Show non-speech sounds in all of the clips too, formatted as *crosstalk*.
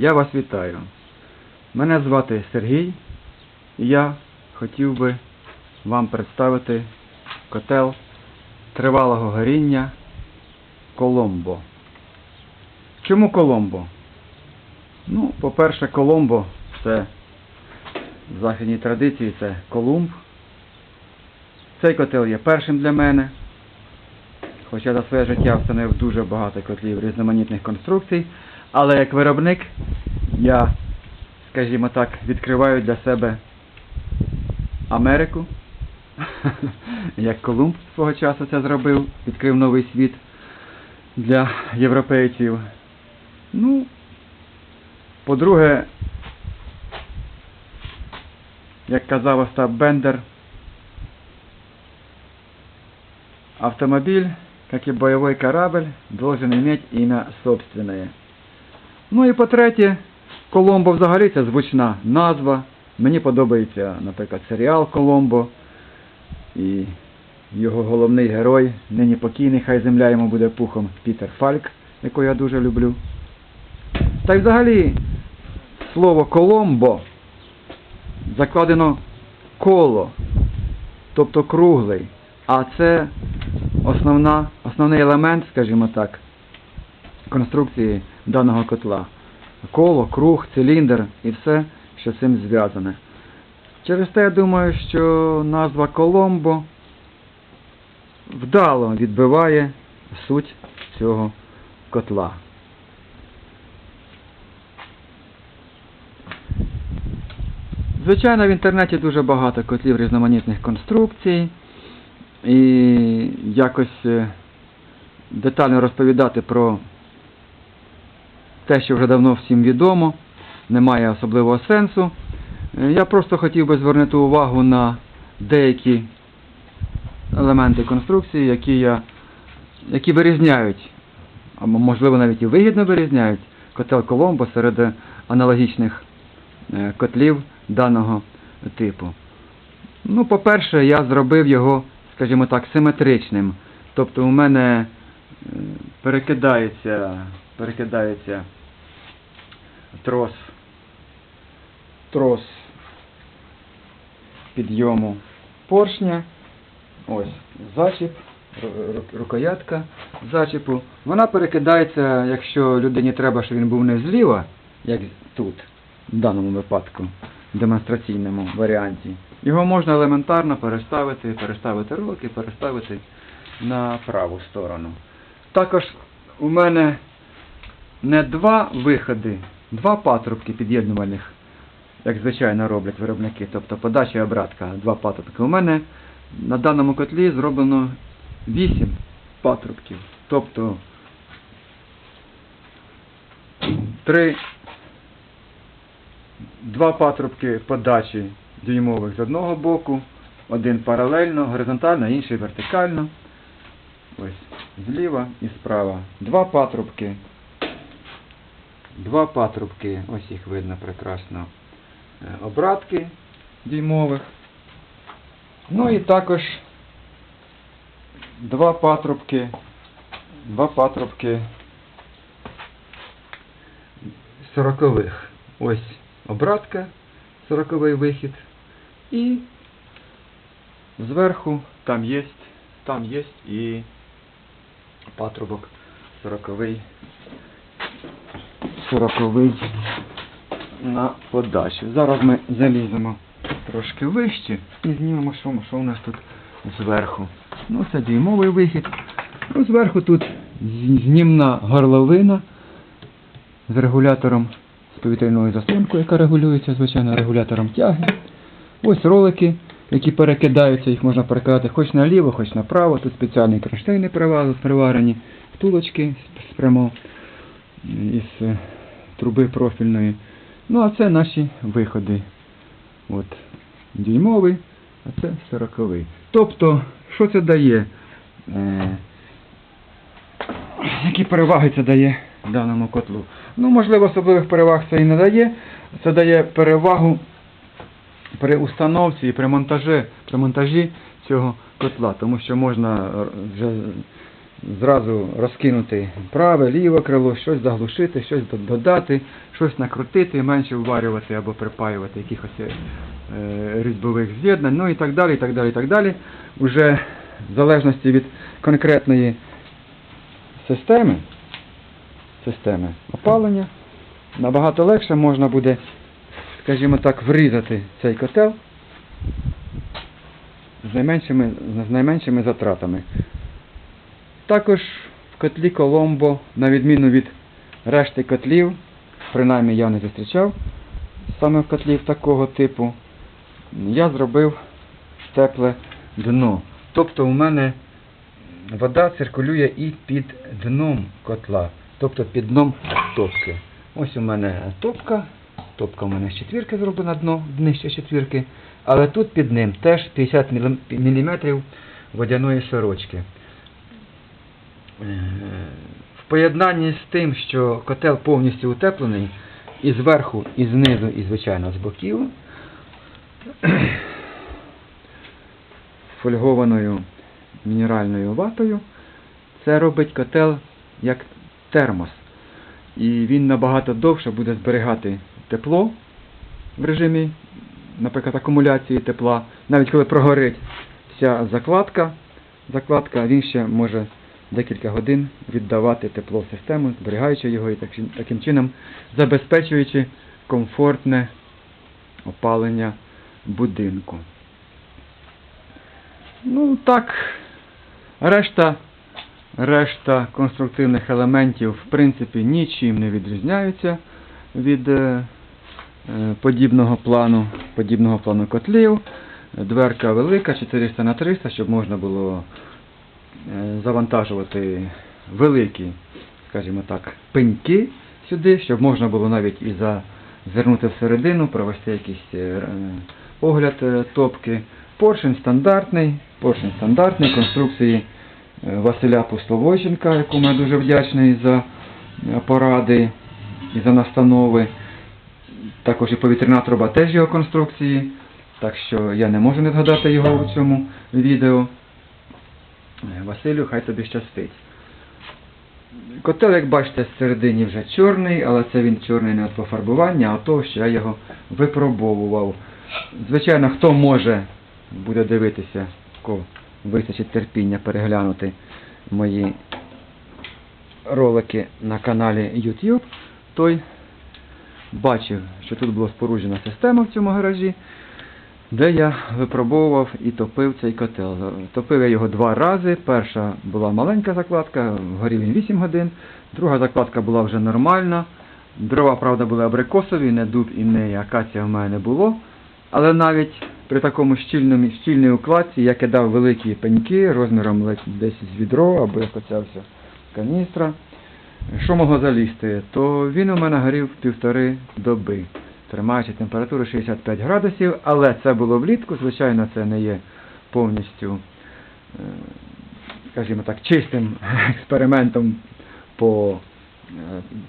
Я вас вітаю. Мене звати Сергій, і я хотів би вам представити котел тривалого горіння Коломбо. Чому Коломбо? Ну, по-перше, Коломбо це в західній традиції це Колумб. Цей котел є першим для мене. Хоча за своє життя встановив дуже багато котлів різноманітних конструкцій, але як виробник я, скажімо так, відкриваю для себе Америку. *laughs* Як Колумб свого часу це зробив, відкрив новий світ для європейців. Ну, по-друге, як казав Остап Бендер, автомобиль, как и боевой корабль, должен иметь имя собственное. Ну і по-третє, Коломбо взагалі це звучна назва. Мені подобається, наприклад, серіал Коломбо. І його головний герой, нині покійний, хай земля йому буде пухом, Пітер Фальк, якого я дуже люблю. Та й взагалі слово Коломбо закладено коло, тобто круглий. А це основна, основний елемент, скажімо так, конструкції даного котла. Коло, круг, циліндр і все, що з цим зв'язане. Через те я думаю, що назва Коломбо вдало відбиває суть цього котла. Звичайно, в інтернеті дуже багато котлів різноманітних конструкцій. І якось е, детально розповідати про те, що вже давно всім відомо, немає особливого сенсу. Е, Я просто хотів би звернути увагу на деякі елементи конструкції, які, я, які вирізняють, а м- можливо навіть і вигідно вирізняють котел Коломбо серед аналогічних е, котлів даного типу. Ну, по-перше, я зробив його, скажімо так, симетричним. Тобто у мене е, перекидається, перекидається трос, трос підйому поршня. Ось зачіп, ру- ру- рукоятка зачіпу. Вона перекидається, якщо людині треба, щоб він був не зліва, як тут, в даному випадку, в демонстраційному варіанті. Його можна елементарно переставити, переставити руки, переставити на праву сторону. Також у мене не два виходи, два патрубки під'єднувальних, як звичайно роблять виробники, тобто подача і обратка, два патрубки. У мене на даному котлі зроблено 8 патрубків. Тобто три, два патрубки подачі дюймових з одного боку, один паралельно, горизонтально, інший вертикально. Ось зліва і справа. Два патрубки. Два патрубки, ось їх видно прекрасно. е, Обратки дюймових. Ну і також два патрубки, два патрубки сорокових. Ось обратка, сороковий вихід. І зверху там є, там є і патрубок сороковий, сороковий на подачу. Зараз ми заліземо трошки вище і знімемо, що, що у нас тут зверху. Ну, це дюймовий вихід. Ну, зверху тут знімна горловина з регулятором, з повітряною заслонкою, яка регулюється, звичайно, регулятором тяги. Ось ролики, які перекидаються, їх можна перекидати хоч наліво, хоч направо. Тут спеціальні кронштейни приварені, втулочки з із е, труби профільної. Ну, а це наші виходи. От, дюймовий, а це сороковий. Тобто, що це дає? Е, які переваги це дає даному котлу? Ну, можливо, особливих переваг це і не дає. Це дає перевагу при установці і при монтажі, при монтажі цього котла, тому що можна е, вже зразу розкинути праве, ліве крило, щось заглушити, щось додати, щось накрутити, менше вварювати або припаювати якихось е, різьбових з'єднань, ну і так далі, і так далі, і так далі. Уже в залежності від конкретної системи, системи опалення, набагато легше можна буде, скажімо так, врізати цей котел з найменшими, з найменшими затратами. Також в котлі Коломбо, на відміну від решти котлів, принаймні я не зустрічав саме в котлів такого типу, я зробив тепле дно. Тобто у мене вода циркулює і під дном котла, тобто під дном топки. Ось у мене топка, топка у мене з четвірки зроблена дно, нижче четвірки, але тут під ним теж 50 мм водяної сорочки. В поєднанні з тим, що котел повністю утеплений і зверху, і знизу, і звичайно з боків, фольгованою мінеральною ватою, це робить котел як термос. І він набагато довше буде зберігати тепло в режимі, наприклад, акумуляції тепла. Навіть коли прогорить вся закладка, закладка він ще може декілька годин віддавати тепло систему, зберігаючи його і таким, чином забезпечуючи комфортне опалення будинку. Ну так, решта, решта конструктивних елементів в принципі нічим не відрізняються від е, е, подібного плану, подібного плану котлів. Дверка велика, 400 на 300, щоб можна було завантажувати великі, скажімо так, пеньки сюди, щоб можна було навіть і зазирнути всередину, провести якийсь е, е, огляд е, топки. Поршень стандартний, поршень стандартний конструкції е, Василя Пусловойченка, якому я дуже вдячний за е, поради і за настанови. Також і повітряна труба теж його конструкції, так що я не можу не згадати його у цьому відео. Е, Василю, хай тобі щастить. Котел, як бачите, всередині вже чорний, але це він чорний не від пофарбування, а того, що я його випробовував. Звичайно, хто може буде дивитися, кого вистачить терпіння переглянути мої ролики на каналі YouTube, той бачив, що тут була споруджена система в цьому гаражі, де я випробовував і топив цей котел. Топив я його два рази. Перша була маленька закладка, горів він 8 годин, друга закладка була вже нормальна. Дрова, правда, були абрикосові, не дуб і не акація в мене не було. Але навіть при такому щільному, щільній укладці я кидав великі пеньки розміром десь з відро або як оця каністра. Що могло залізти? То він у мене горів півтори доби, тримаючи температуру 65 градусів, але це було влітку, звичайно, це не є повністю, е, скажімо так, чистим *laughs* експериментом по е,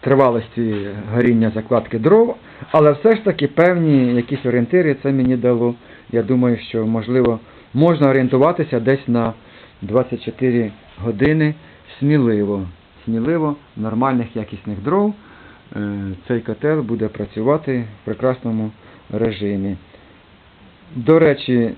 тривалості горіння закладки дров, але все ж таки певні якісь орієнтири це мені дало. Я думаю, що можливо можна орієнтуватися десь на 24 години сміливо. Сміливо, нормальних якісних дров. Е, Цей котел буде працювати в прекрасному режимі. До речі,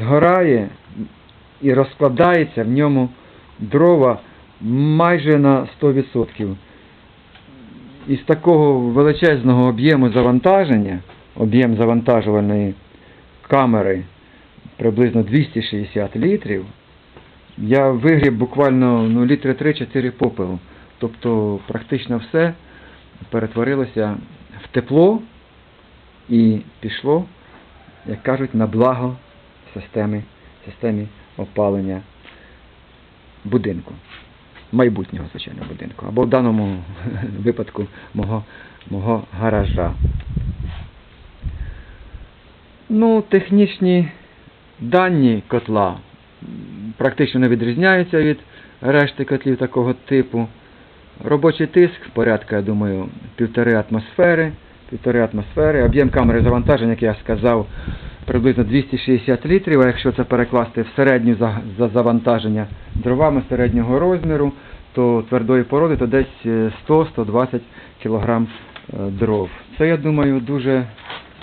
згорає і розкладається в ньому дрова майже на 100%. Із такого величезного об'єму завантаження, об'єм завантажувальної камери приблизно 260 літрів, я вигріб буквально ну, літри 3-4 попелу. Тобто практично все перетворилося в тепло і пішло, як кажуть, на благо системи, системі опалення будинку. Майбутнього, звичайно, будинку. Або в даному *laughs* випадку мого, мого гаража. Ну, технічні дані котла практично не відрізняються від решти котлів такого типу. Робочий тиск порядка, я думаю, півтори атмосфери, півтори атмосфери. Об'єм камери завантаження, як я сказав, приблизно 260 літрів, а якщо це перекласти в середню за, за завантаження дровами середнього розміру, то твердої породи, то десь е, 100-120 кг дров. Це, я думаю, дуже,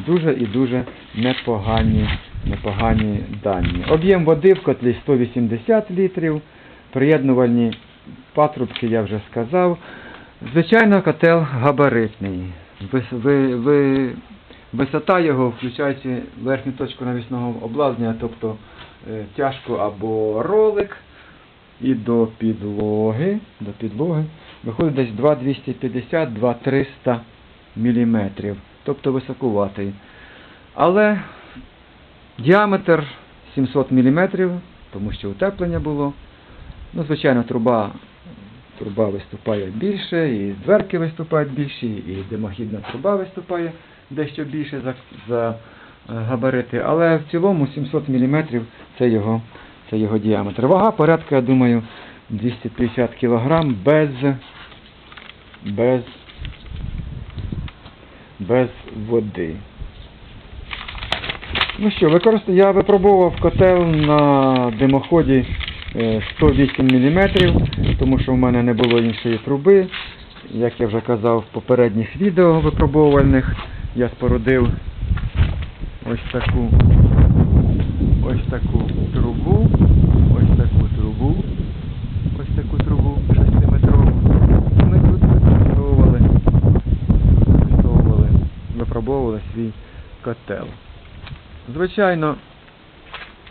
дуже і дуже непогані, непогані дані. Об'єм води в котлі 180 літрів, приєднувальні патрубки я вже сказав. Звичайно, котел габаритний. Ви- ви- Висота його, включаючи верхню точку навісного обладнання, тобто е, тяжко або ролик, і до підлоги, до підлоги виходить десь 2,250-2,300 мм, тобто високуватий. Але діаметр 700 мм, тому що утеплення було. Ну, звичайно, труба, труба виступає більше, і дверки виступають більші, і димохідна труба виступає дещо більше за, за е, габарити. Але в цілому 700 мм це його, це його діаметр. Вага порядка, я думаю, 250 кг без, без, без води. Ну що, використ... я випробував котел на димоході 108 мм, тому що в мене не було іншої труби. Як я вже казав в попередніх відео випробувальних, я спорудив ось таку ось таку трубу, ось таку трубу, ось таку трубу 6-метрову. І Ми тут використовували, використовували, випробовували свій котел. Звичайно,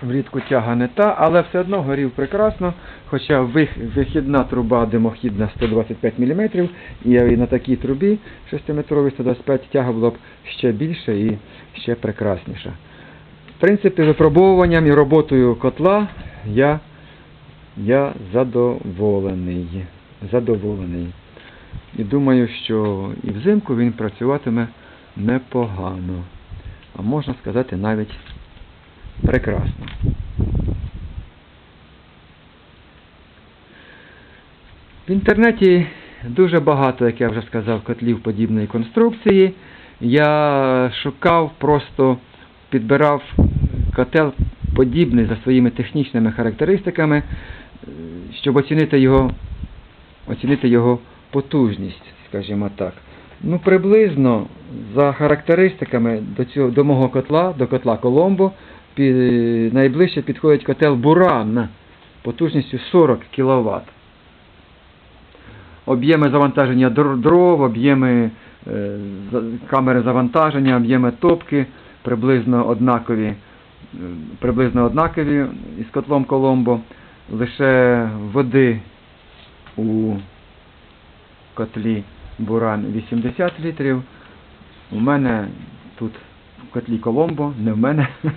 влітку тяга не та, але все одно горів прекрасно, хоча вихідна труба димохідна 125 мм, і на такій трубі 6-метровій 125 тяга була б ще більше і ще прекрасніша. В принципі, випробовуванням і роботою котла я, я задоволений. задоволений. І думаю, що і взимку він працюватиме непогано, а можна сказати навіть прекрасно. В інтернеті дуже багато, як я вже сказав, котлів подібної конструкції. Я шукав, просто підбирав котел подібний за своїми технічними характеристиками, е, щоб оцінити його, оцінити його потужність, скажімо так. Ну, приблизно за характеристиками до цього до мого котла, до котла Коломбо, пі, найближче підходить котел Буран потужністю 40 кВт. Об'єми завантаження дров, об'єми е, камери завантаження, об'єми топки приблизно однакові, е, приблизно однакові із котлом Коломбо. Лише води у котлі Буран 80 літрів. У мене тут в котлі Коломбо, не в мене. *laughs*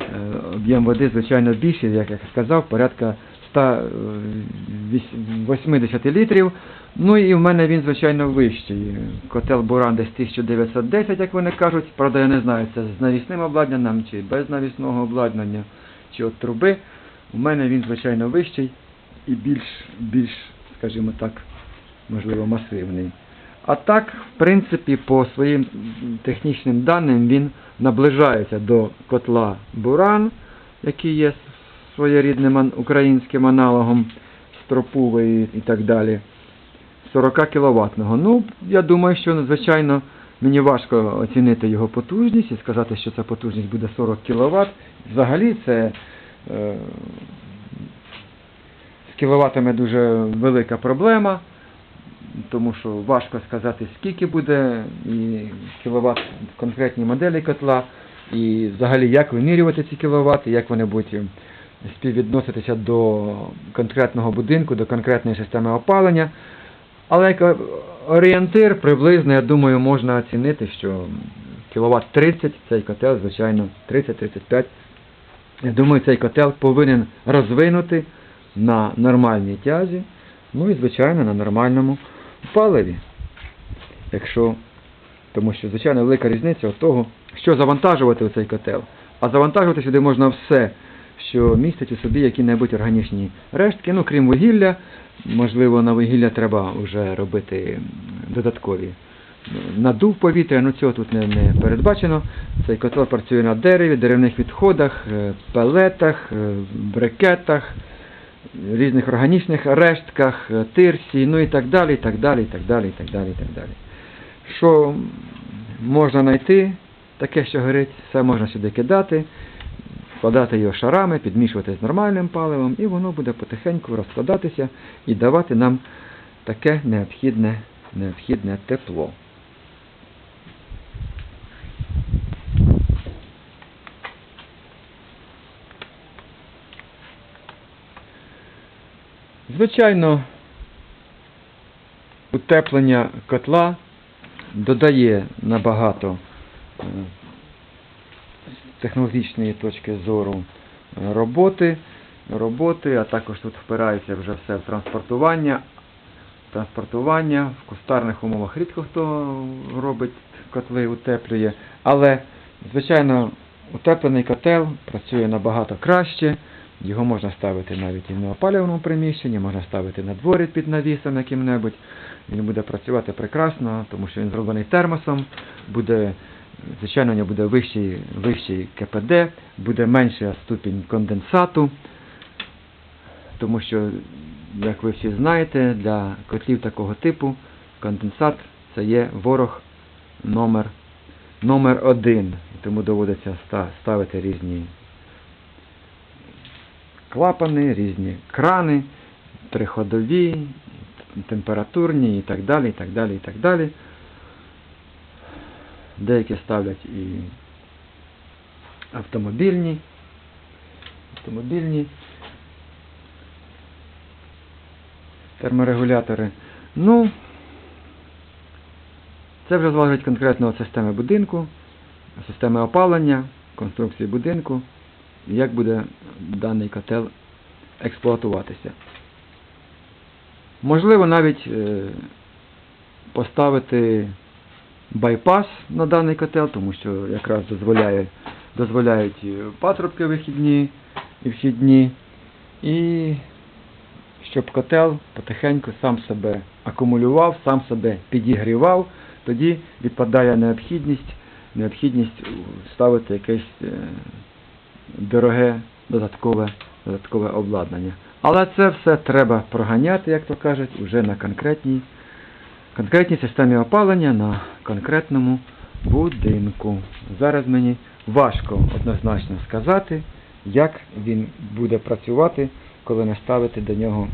Е, Об'єм води, звичайно, більший, як я сказав, порядка 180 літрів. Ну і в мене він, звичайно, вищий. Котел Буран десь 1910, як вони кажуть. Правда, я не знаю, це з навісним обладнанням чи без навісного обладнання, чи от труби. У мене він, звичайно, вищий і більш, більш, скажімо так, можливо, масивний. А так, в принципі, по своїм технічним даним він наближається до котла Буран, який є своєрідним українським аналогом стропувої і так далі. 40 кіловатного. Ну, я думаю, що, звичайно, мені важко оцінити його потужність і сказати, що ця потужність буде 40 кВт. Взагалі це е, з кіловатами дуже велика проблема, тому що важко сказати, скільки буде і кіловат в конкретній моделі котла, і взагалі як вимірювати ці кіловати, як вони будуть співвідноситися до конкретного будинку, до конкретної системи опалення. Але як орієнтир приблизно, я думаю, можна оцінити, що кіловат 30 цей котел, звичайно, 30-35. Я думаю, цей котел повинен розвинути на нормальній тязі, ну і, звичайно, на нормальному паливі. Якщо, тому що, звичайно, велика різниця від того, що завантажувати у цей котел. А завантажувати сюди можна все, що містить у собі які-небудь органічні рештки, ну крім вугілля, можливо, на вугілля треба вже робити додаткові надув повітря, ну цього тут не, не передбачено. Цей котел працює на дереві, деревних відходах, е, пелетах, е, брикетах, різних органічних рештках, е, тирсі, ну і так далі, і так далі, і так далі, і так далі, і так далі. Що можна знайти, таке, що горить, все можна сюди кидати, складати його шарами, підмішувати з нормальним паливом, і воно буде потихеньку розкладатися і давати нам таке необхідне, необхідне тепло. Звичайно, утеплення котла додає набагато е, технологічної точки зору е, роботи, роботи, а також тут впирається вже все в транспортування. Транспортування в кустарних умовах рідко хто робить котли, утеплює, але, звичайно, утеплений котел працює набагато краще. Його можна ставити навіть і в неопалюваному приміщенні, можна ставити на дворі під навісом яким-небудь. Він буде працювати прекрасно, тому що він зроблений термосом, буде, звичайно, у нього буде вищий, вищий КПД, буде менша ступінь конденсату, тому що, як ви всі знаєте, для котлів такого типу конденсат це є ворог номер, номер один. Тому доводиться ставити різні клапани, різні крани, триходові, температурні і так далі, і так далі, і так далі. Деякі ставлять і автомобільні, автомобільні терморегулятори. Ну, це вже залежить конкретно від системи будинку, системи опалення, конструкції будинку, як буде даний котел експлуатуватися. Можливо навіть е, поставити байпас на даний котел, тому що якраз дозволяє, дозволяють патрубки вихідні і вхідні, і щоб котел потихеньку сам себе акумулював, сам себе підігрівав, тоді відпадає необхідність, необхідність ставити якесь е, дороге додаткове, додаткове обладнання. Але це все треба проганяти, як то кажуть, уже на конкретній, конкретній системі опалення на конкретному будинку. Зараз мені важко однозначно сказати, як він буде працювати, коли не ставити до нього.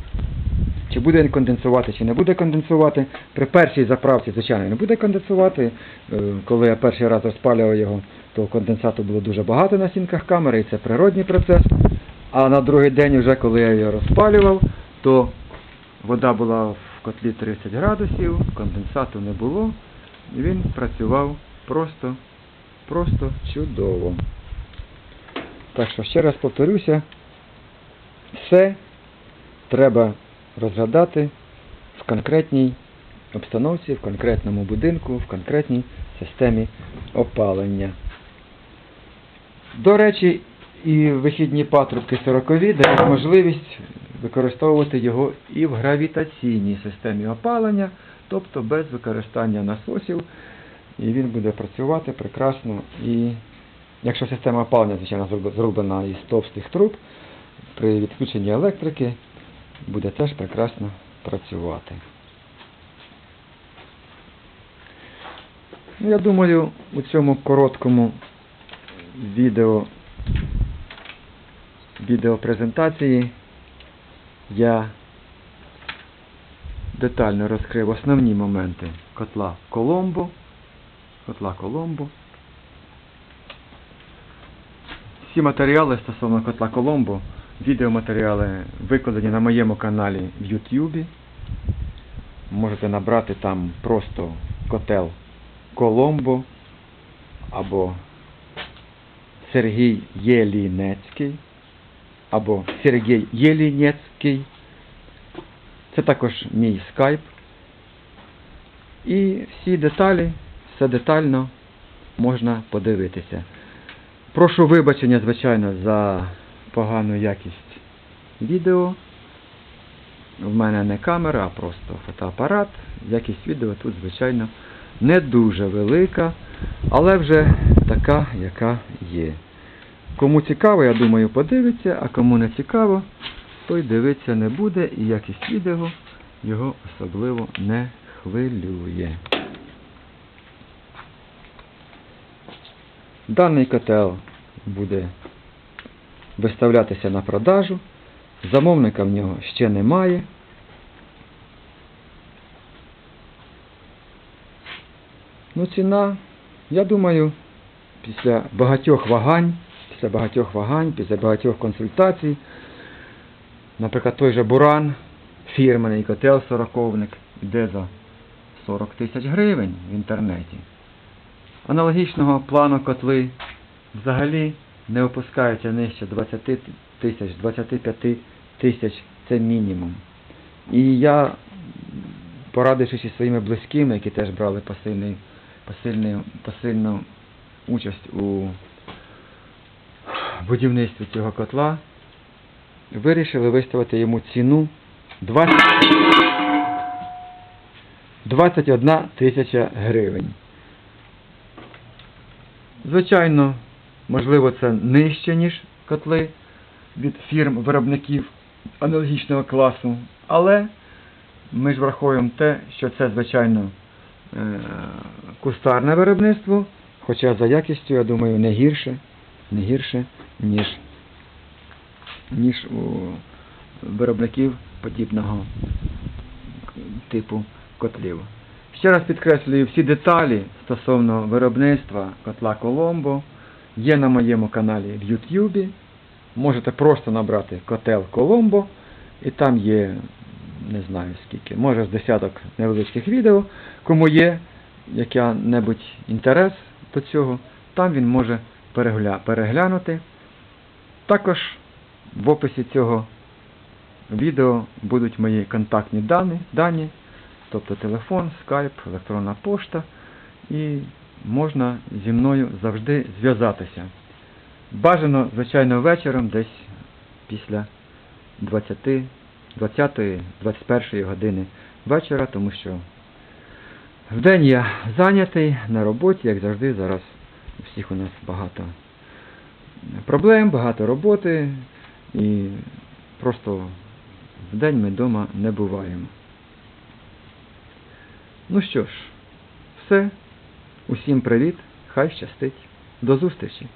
Чи буде він конденсувати, чи не буде конденсувати. При першій заправці, звичайно, не буде конденсувати. Е, Коли я перший раз розпалював його, то конденсату було дуже багато на стінках камери, і це природній процес. А на другий день, вже коли я його розпалював, то вода була в котлі 30 градусів, конденсату не було, він працював просто, просто чудово. Так що ще раз повторюся, все треба розглядати в конкретній обстановці, в конкретному будинку, в конкретній системі опалення. До речі, і вихідні патрубки 40 дають можливість використовувати його і в гравітаційній системі опалення, тобто без використання насосів, і він буде працювати прекрасно. І якщо система опалення, звичайно, зроблена із товстих труб, при відключенні електрики буде теж прекрасно працювати. Ну, я думаю, у цьому короткому відео, відеопрезентації я детально розкрив основні моменти котла Коломбо. Котла Коломбо. Всі матеріали стосовно котла Коломбо, відеоматеріали викладені на моєму каналі в YouTube. Можете набрати там просто котел Коломбо або Сергій Єлінецький або Сергій Єлінецький. Це також мій скайп. І всі деталі, все детально можна подивитися. Прошу вибачення, звичайно, за погану якість відео. В мене не камера, а просто фотоапарат. Якість відео тут, звичайно, не дуже велика, але вже така, яка є. Кому цікаво, я думаю, подивиться, а кому не цікаво, той дивитися не буде і якість відео його особливо не хвилює. Даний котел буде виставлятися на продажу. Замовника в нього ще немає. Ну, ціна, я думаю, після багатьох вагань, після багатьох вагань, після багатьох консультацій, наприклад, той же Буран, фірменний котел сороковник, йде за 40 тисяч гривень в інтернеті. Аналогічного плану котли взагалі не опускаються нижче 20 тисяч, 25 тисяч це мінімум. І я, порадившись із своїми близькими, які теж брали посильний, посильний, посильну участь у будівництві цього котла, вирішили виставити йому ціну 20, 21 тисяча гривень. Звичайно, можливо, це нижче, ніж котли від фірм-виробників аналогічного класу, але ми ж враховуємо те, що це, звичайно, е, кустарне виробництво, хоча за якістю, я думаю, не гірше, не гірше, ніж, ніж у виробників подібного типу котлів. Ще раз підкреслюю, всі деталі стосовно виробництва котла Коломбо є на моєму каналі в YouTube. Можете просто набрати котел Коломбо, і там є, не знаю скільки, може з десяток невеличких відео. Кому є який-небудь інтерес до цього, там він може перегля... переглянути. Також в описі цього відео будуть мої контактні дані, дані тобто телефон, скайп, електронна пошта, і можна зі мною завжди зв'язатися. Бажано, звичайно, вечором, десь після 20, 20-21 години вечора, тому що вдень я зайнятий на роботі, як завжди, зараз у всіх у нас багато проблем, багато роботи, і просто в день ми вдома не буваємо. Ну що ж, все. Усім привіт, хай щастить. До зустрічі!